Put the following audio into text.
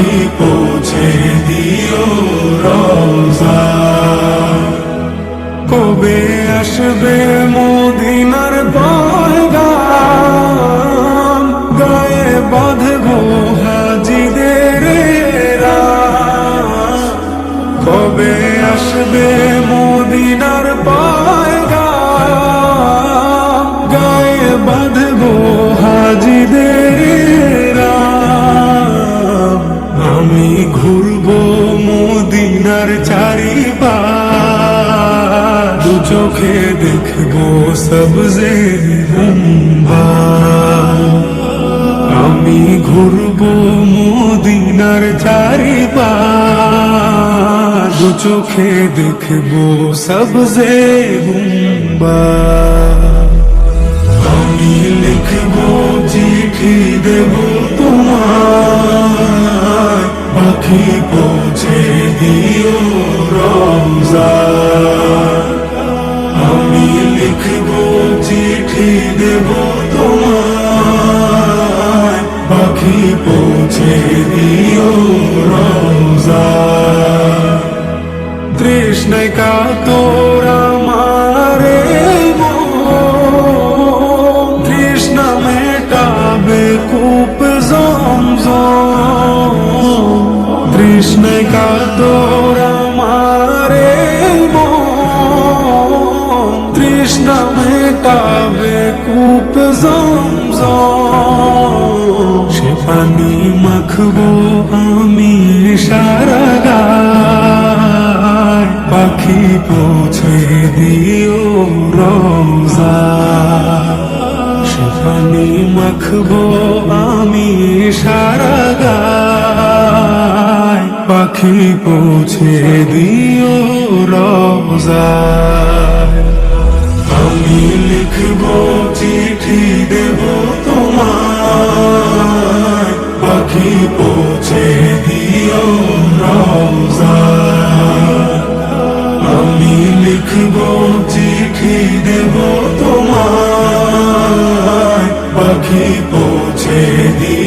পাখি পৌঁছে মদিনার চারিপাশ। দু চোখে দেখব সবজে গুম্বা। আমি ঘুরবো মদিনার চারিপাশ। দু চোখে দেখব সবজে গুম্বা। আমি লিখব দেব তোমায় পাখি পৌঁছে দিও রমজা তৃষ্ণায় কাতর আমারে মন, তৃষ্ণা মেটাবে কূপ মেটাবে কূপ সে পানি মাখবো আমি সারা পাখি পৌঁছে দিও রোজা সে পানি মাখবো আমি পাখি পৌঁছে দিও রোজা। চিঠি দেব তোমার পাখি পৌঁছে দিও আমি লিখব চিঠি দেব তোমার পাখি পৌঁছে দিও